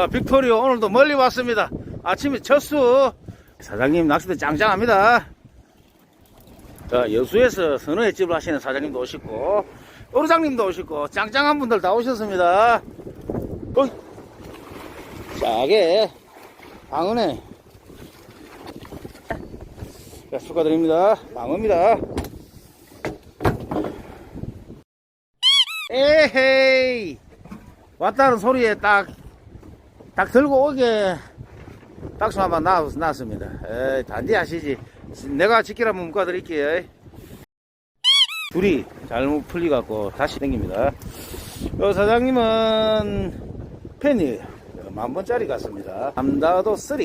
자, 빅토리오 오늘도 멀리 왔습니다. 아침에 첫수. 사장님 낚시대 짱짱합니다. 자, 여수에서 선어 횟집을 하시는 사장님도 오시고, 어르장님도 오시고, 짱짱한 분들 다 오셨습니다. 어이. 싸게, 방어네. 자, 축하드립니다. 방어입니다. 에헤이. 왔다는 소리에 딱, 딱 들고 오게 딱수 한번 놔, 놨습니다. 에이, 단디 하시지. 내가 지키라면 묶어드릴게요. 둘이 잘못 풀리갖고 다시 땡깁니다. 어, 사장님은 펜이 만번짜리 같습니다. 남다도 3.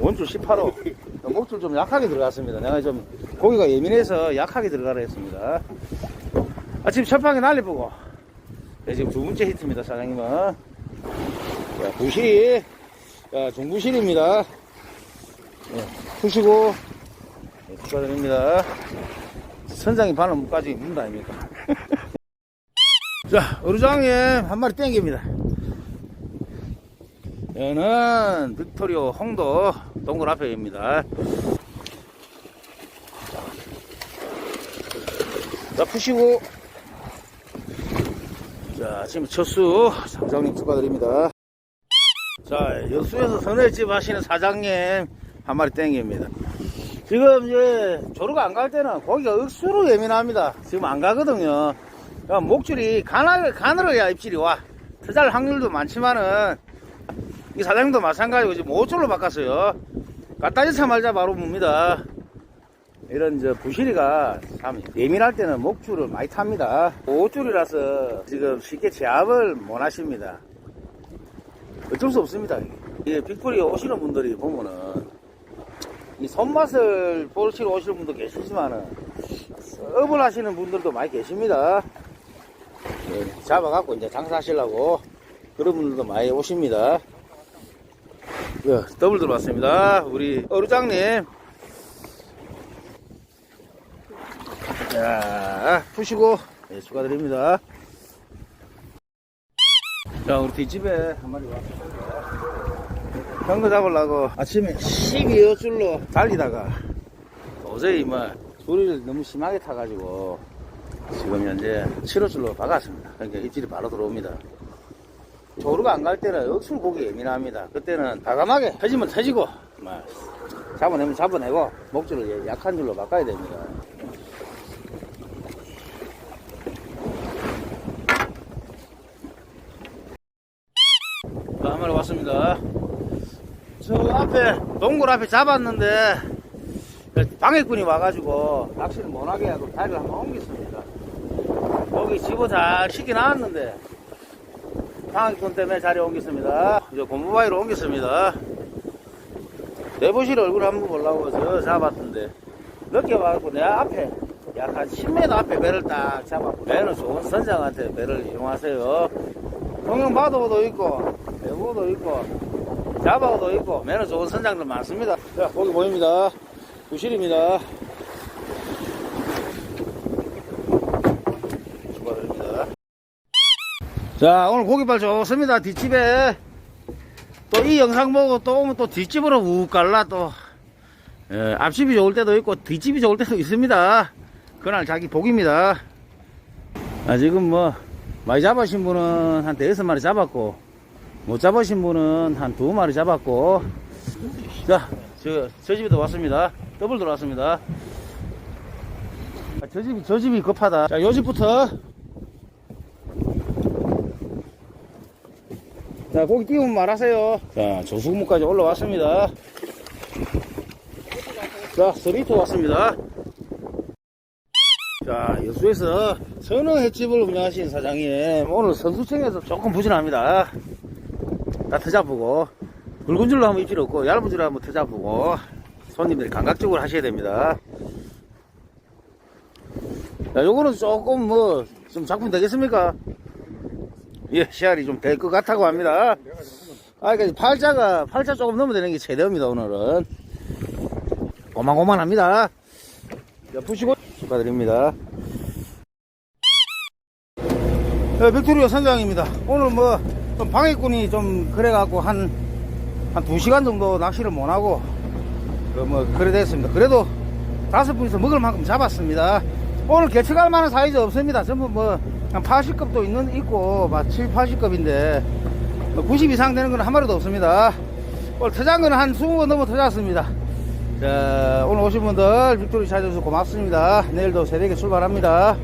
원줄 18호. 목줄 좀 약하게 들어갔습니다. 내가 좀 고기가 예민해서 약하게 들어가라 했습니다. 아침 첫방에 날려보고 네, 지금 두 번째 히트입니다, 사장님은. 자, 부실, 자, 중부실입니다. 네, 푸시고, 네, 축하드립니다. 선장이 무까지 문다 아닙니까? 자, 어루장에 한 마리 땡깁니다. 얘는 빅토리오 홍도 동굴 앞에입니다. 자, 푸시고, 자, 지금 첫수 사장님 축하드립니다. 자, 여수에서 선회집 하시는 사장님 한 마리 땡깁니다. 지금 이제 조르가 안 갈 때는 고기가 억수로 예민합니다. 지금 안 가거든요. 그러니까 목줄이 가늘, 가늘어야 입질이 와. 터잘 확률도 많지만은 이 사장님도 마찬가지고 지금 5줄로 바꿨어요. 갖다 주자 말자 바로 봅니다. 이런 저 부실이가 참 예민할 때는 목줄을 많이 탑니다. 5줄이라서 지금 쉽게 제압을 못 하십니다. 어쩔 수 없습니다. 이게 빅불이 오시는 분들이 보면은 이 손맛을 보시러 오시는 분도 계시지만은 업을 하시는 분들도 많이 계십니다. 예, 잡아갖고 이제 장사하시려고 그런 분들도 많이 오십니다. 예, 더블 들어왔습니다. 우리 어루장님 자, 푸시고, 네, 축하드립니다. 자, 우리 뒷집에 한 마리 왔습니다. 경거 잡으려고 아침에 12여 줄로 달리다가 도저히 뭐, 소리를 너무 심하게 타가지고 지금 현재 7호 줄로 박았습니다. 그러니까 입질이 바로 들어옵니다. 조루가 안 갈 때는 억수로 고기 예민합니다. 그때는 과감하게 터지면 터지고, 막, 잡아내면 잡아내고, 목줄을 약한 줄로 바꿔야 됩니다. 한 마리 왔습니다. 저 앞에, 동굴 앞에 잡았는데, 방해꾼이 와가지고, 낚시를 못하게 하고 다리를 한번 옮겼습니다. 거기 집어 잘 시켜놨는데, 방해꾼 때문에 자리 옮겼습니다. 이제 고무바위로 옮겼습니다. 내보실 얼굴 한번 보려고 저 잡았던데, 늦게 와갖고 내 앞에, 약한 10m 앞에 배를 딱 잡았고, 배는 좋은 선장한테 배를 이용하세요. 동영 바도도 있고, 대구도 있고, 자바도 있고, 매너 좋은 선장들 많습니다. 자, 고기 보입니다. 부실입니다. 축하드립니다. 자, 오늘 고기발 좋습니다. 뒷집에. 또 이 영상 보고 또 오면 또 뒷집으로 욱 갈라 또. 예, 앞집이 좋을 때도 있고, 뒷집이 좋을 때도 있습니다. 그날 자기 복입니다. 아, 지금 뭐, 많이 잡으신 분은 한 대여섯 마리 잡았고, 못 잡으신 분은 한 두 마리 잡았고, 자, 저, 저 집에도 왔습니다. 더블 들어왔습니다. 아, 저 집이, 저 집이 급하다. 자, 요 집부터. 자, 고기 띄우면 말하세요. 자, 조수목까지 올라왔습니다. 자, 스리트 왔습니다. 자, 여수에서 선어 횟집을 운영하신 사장님, 오늘 선수층에서 조금 부진합니다. 다 터잡고, 굵은 줄로 하면 입질 없고, 얇은 줄로 하면 터잡고, 손님들이 감각적으로 하셔야 됩니다. 자, 요거는 조금 뭐, 좀 작품 되겠습니까? 예, 씨알이 좀 될 것 같다고 합니다. 아, 그러니까 팔자가, 팔자 조금 넘어야 되는 게 최대입니다, 오늘은. 고만고만합니다. 자, 푸시고 축하드립니다. 네, 빅토리오 선장입니다. 오늘 뭐, 좀 방해꾼이 좀 그래갖고 한, 한두 시간 정도 낚시를 못하고, 그 뭐, 그래 됐습니다. 그래도 다섯 분이서 먹을 만큼 잡았습니다. 오늘 개척할 만한 사이즈 없습니다. 전부 뭐, 한 80급도 있는, 있고, 막 7, 80급인데, 90 이상 되는 건 한 마리도 없습니다. 오늘 터진 거는 한 20번 넘어 터졌습니다. 자, 오늘 오신 분들 빅토리 찾아주셔서 고맙습니다. 내일도 새벽에 출발합니다.